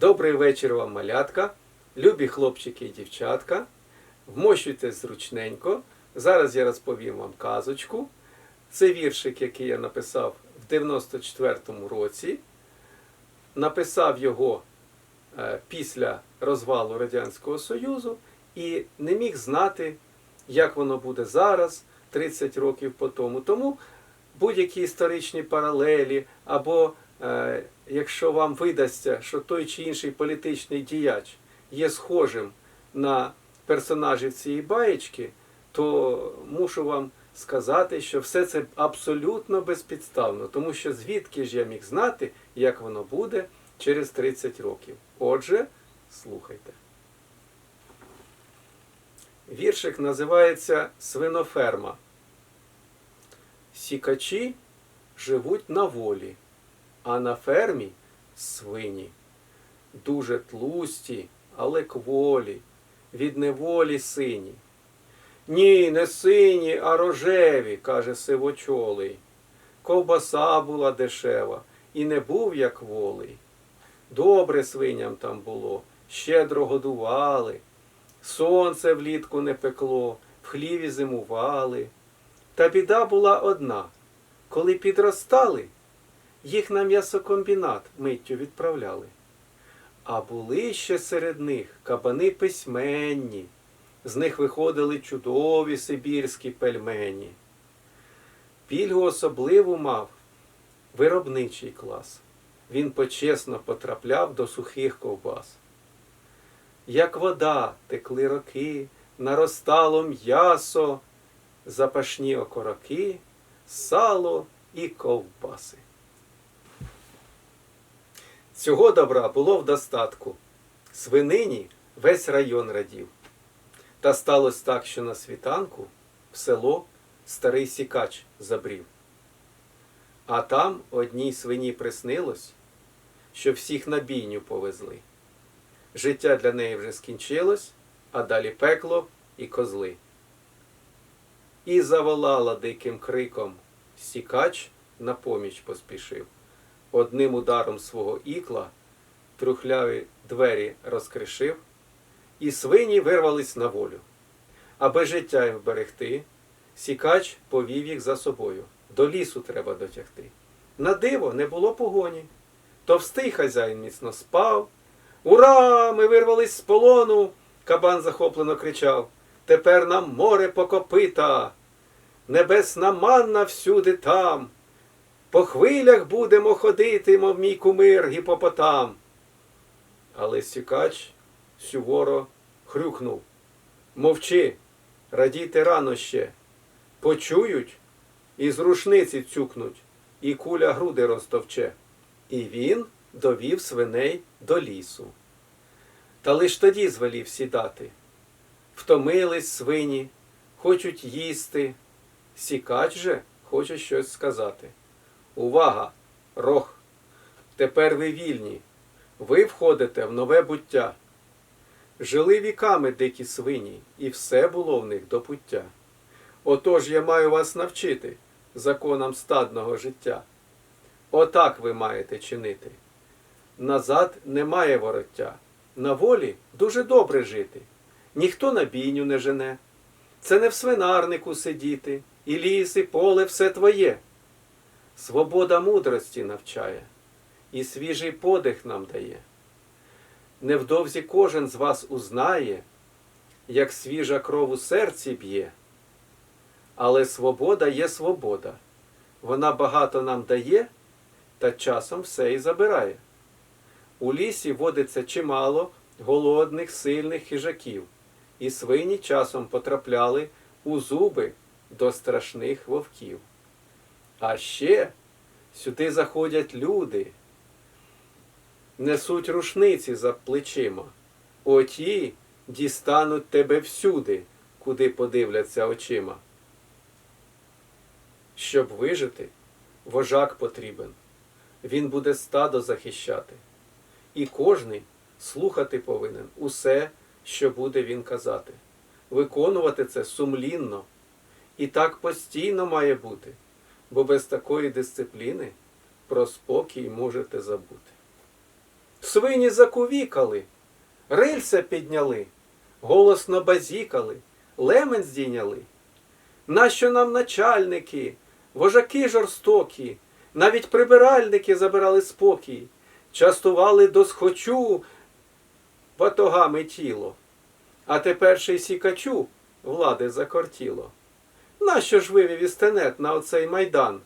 Добрий вечір вам, малятка, любі хлопчики і дівчатка. Вмощуйтесь зручненько. Зараз я розповім вам казочку. Це віршик, який я написав в 94-му році. Написав його е, після розвалу Радянського Союзу і не міг знати, як воно буде зараз, 30 років по тому. Тому будь-які історичні паралелі, або якщо вам видасться, що той чи інший політичний діяч є схожим на персонажів цієї баєчки, то мушу вам сказати, що все це абсолютно безпідставно, тому що звідки ж я міг знати, як воно буде через 30 років. Отже, слухайте. Віршик називається Свиноферма. Сікачі живуть на волі, а на фермі свині. Дуже тлусті, але кволі, від неволі сині. Ні, не сині, а рожеві, каже сивочолий. Ковбаса була дешева, і не був як волий. Добре свиням там було, щедро годували. Сонце влітку не пекло, в хліві зимували. Та біда була одна. Коли підростали, їх на м'ясокомбінат миттю відправляли. А були ще серед них кабани письменні, з них виходили чудові сибірські пельмені. Пільгу особливу мав виробничий клас. Він почесно потрапляв до сухих ковбас. Як вода текли роки, наростало м'ясо, запашні окороки, сало і ковбаси. Цього добра було в достатку. Свинині весь район радів. Та сталося так, що на світанку в село старий сікач забрів. А там одній свині приснилось, що всіх на бійню повезли. Життя для неї вже скінчилось, а далі пекло і козли. І заволала диким криком сікач на поміч поспішив. Одним ударом свого ікла трухляві двері розкришив, і свині вирвались на волю. Аби життя їм вберегти, сікач повів їх за собою. До лісу треба дотягти. На диво не було погоні. Товстий хазяїн міцно спав. Ура! Ми вирвались з полону! Кабан захоплено кричав. Тепер нам море покопита, небесна манна всюди там. По хвилях будемо ходити, мов мій кумир гіпопотам. Але сікач сюворо хрюкнув. Мовчи, радійте рано ще. Почують і з рушниці цюкнуть, і куля груди розтовче. І він довів свиней до лісу. Та лиш тоді звелів сідати. Втомились свині, хочуть їсти. Сікач же хоче щось сказати. Увага! Рох! Тепер ви вільні. Ви входите в нове буття. Жили віками дикі свині, і все було в них до пуття. Отож я маю вас навчити законам стадного життя. Отак ви маєте чинити. Назад немає вороття. На волі дуже добре жити. Ніхто на бійню не жене. Це не в свинарнику сидіти, і ліс, і поле все твоє. Свобода мудрості навчає, і свіжий подих нам дає. Невдовзі кожен з вас узнає, як свіжа кров у серці б'є. Але свобода є свобода. Вона багато нам дає, та часом все і забирає. У лісі водиться чимало голодних, сильних хижаків, і свині часом потрапляли у зуби до страшних вовків. А ще сюди заходять люди, несуть рушниці за плечима. Оті дістануть тебе всюди, куди подивляться очима. Щоб вижити, вожак потрібен. Він буде стадо захищати. І кожний слухати повинен усе, що буде він казати. Виконувати це сумлінно. І так постійно має бути, бо без такої дисципліни про спокій можете забути. свині закувікали, рильця підняли, голосно базікали, лемен здійняли. Нащо нам начальники, вожаки жорстокі, навіть прибиральники забирали спокій, частували до схочу батогами тіло, а тепер ще й сікачу влади закортіло. Нащо ж вивів істенет на оцей майдан?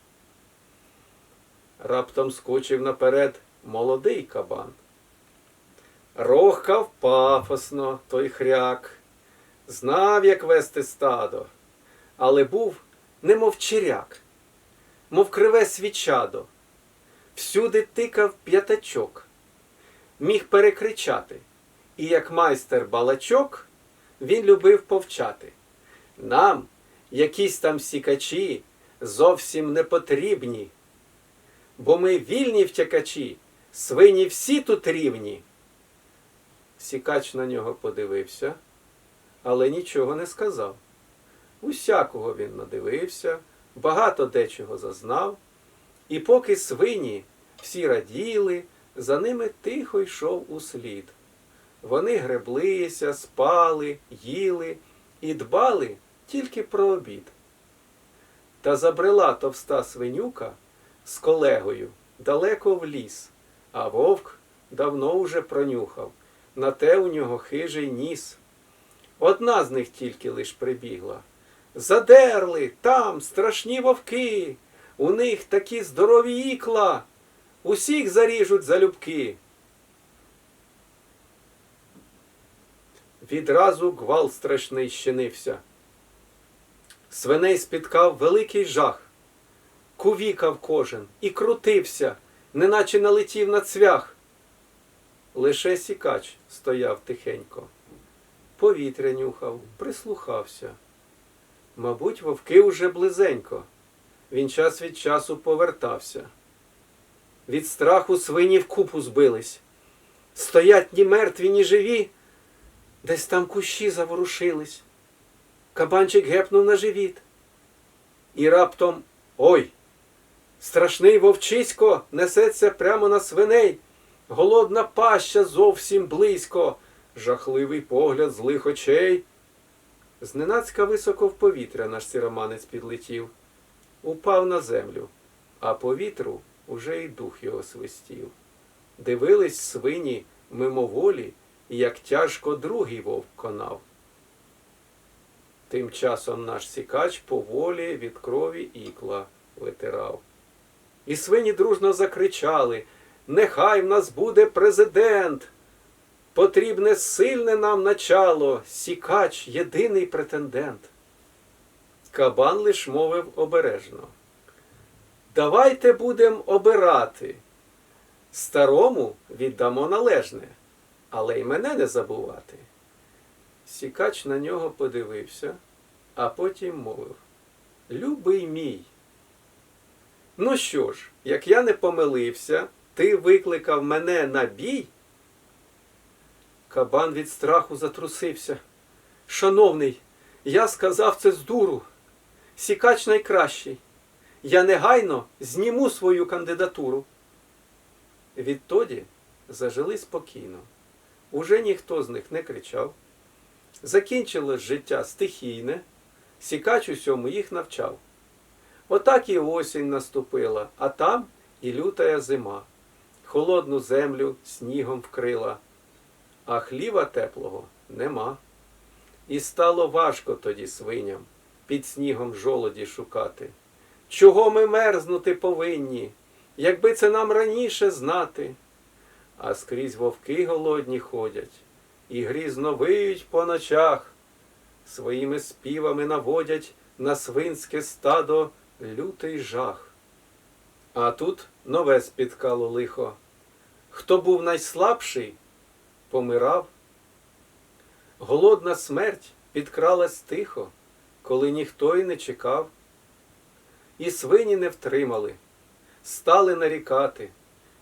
Раптом скочив наперед молодий кабан. Рохкав пафосно той хряк, знав, як вести стадо, але був немов черяк, мов криве свічадо, всюди тикав п'ятачок, міг перекричати, і як майстер балачок він любив повчати. Нам, якісь там сікачі, зовсім не потрібні, бо ми вільні втякачі, свині всі тут рівні. Сікач на нього подивився, але нічого не сказав. Усякого він надивився, багато дечого зазнав, і поки свині всі раділи, за ними тихо йшов услід. Вони греблися, спали, їли і дбали тільки про обід. Та забрела товста свинюка з колегою далеко в ліс, а вовк давно уже пронюхав, на те у нього хижий ніс. Одна з них тільки лиш прибігла. Задерли там страшні вовки, у них такі здорові ікла, усіх заріжуть залюбки. Відразу гвал страшний щинився. Свиней спіткав великий жах. Кувікав кожен і крутився, неначе налетів на цвях. Лише сікач стояв тихенько. Повітря нюхав, прислухався. Мабуть, вовки уже близенько. Він час від часу повертався. Від страху свині в купу збились. Стоять ні мертві, ні живі. Десь там кущі заворушились. Кабанчик гепнув на живіт. І раптом ой! Страшний вовчисько несеться прямо на свиней. Голодна паща зовсім близько, жахливий погляд злих очей. Зненацька високо в повітря наш сіроманець підлетів, упав на землю, а по вітру уже й дух його свистів. Дивились свині мимоволі, як тяжко другий вовк конав. Тим часом наш сікач поволі від крові ікла витирав. І свині дружно закричали Нехай в нас буде президент. Потрібне сильне нам начало, сікач єдиний претендент. Кабан лиш мовив обережно. Давайте будем обирати. Старому віддамо належне, але й мене не забувати. Сікач на нього подивився, а потім мовив Любий мій. Ну що ж, як я не помилився, ти викликав мене на бій? Кабан від страху затрусився. Шановний, я сказав це з дуру. Сікач найкращий. Я негайно зніму свою кандидатуру. Відтоді зажили спокійно. Уже ніхто з них не кричав. Закінчилось життя стихійне, сікач усьому їх навчав. Отак і осінь наступила, а там і лютая зима. Холодну землю снігом вкрила, а хліва теплого нема. І стало важко тоді свиням під снігом жолоді шукати. Чого ми мерзнути повинні, якби це нам раніше знати? А скрізь вовки голодні ходять і грізно виють по ночах, своїми співами наводять на свинське стадо лютий жах. А тут нове спіткало лихо. Хто був найслабший, помирав. Голодна смерть підкралась тихо, коли ніхто й не чекав. І свині не втримали, стали нарікати,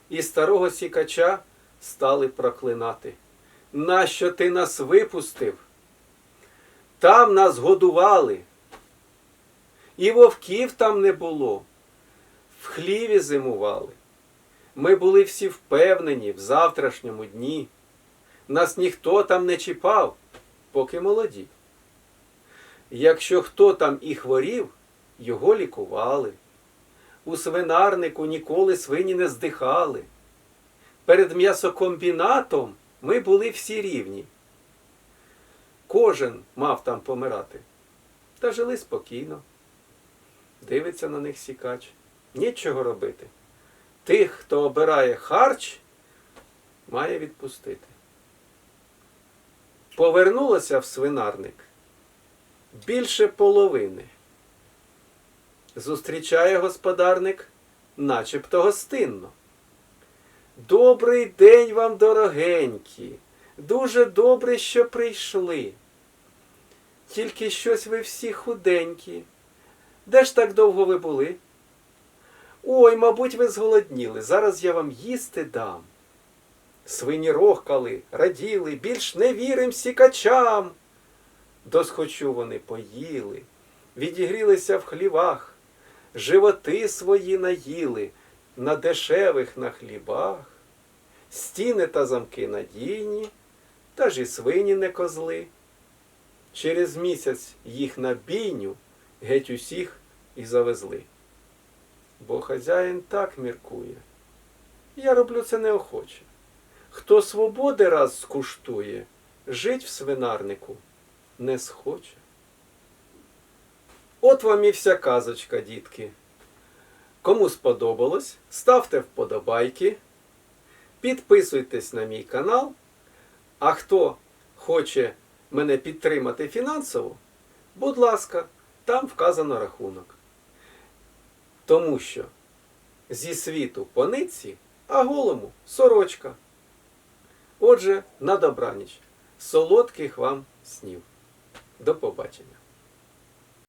і старого сікача стали проклинати. Нащо ти нас випустив? Там нас годували, і вовків там не було, в хліві зимували. Ми були всі впевнені в завтрашньому дні. Нас ніхто там не чіпав, поки молоді. Якщо хто там і хворів, його лікували. У свинарнику ніколи свині не здихали. Перед м'ясокомбінатом ми були всі рівні. Кожен мав там помирати. Та жили спокійно. Дивиться на них сікач. Нічого робити. Тих, хто обирає харч, має відпустити. Повернулося в свинарник більше половини. Зустрічає господарник начебто гостинно. Добрий день вам, дорогенькі. Дуже добре, що прийшли. Тільки щось ви всі худенькі. Де ж так довго ви були? Ой, мабуть, ви зголодніли. Зараз я вам їсти дам. Свині рохкали, раділи, більш не вірим сікачам. Досхочу вони поїли, відігрілися в хлівах, животи свої наїли на дешевих на хлібах, стіни та замки надійні, та ж і свині не козли. Через місяць їх на бійню геть усіх і завезли. Бо хазяїн так міркує. Я роблю це неохоче. Хто свободи раз скуштує, жить в свинарнику не схоче. От вам і вся казочка, дітки. Кому сподобалось, ставте вподобайки, підписуйтесь на мій канал. А хто хоче мене підтримати фінансово, будь ласка, там вказано рахунок. Тому що зі світу пониці, а голому сорочка. Отже, на добраніч. Солодких вам снів. До побачення.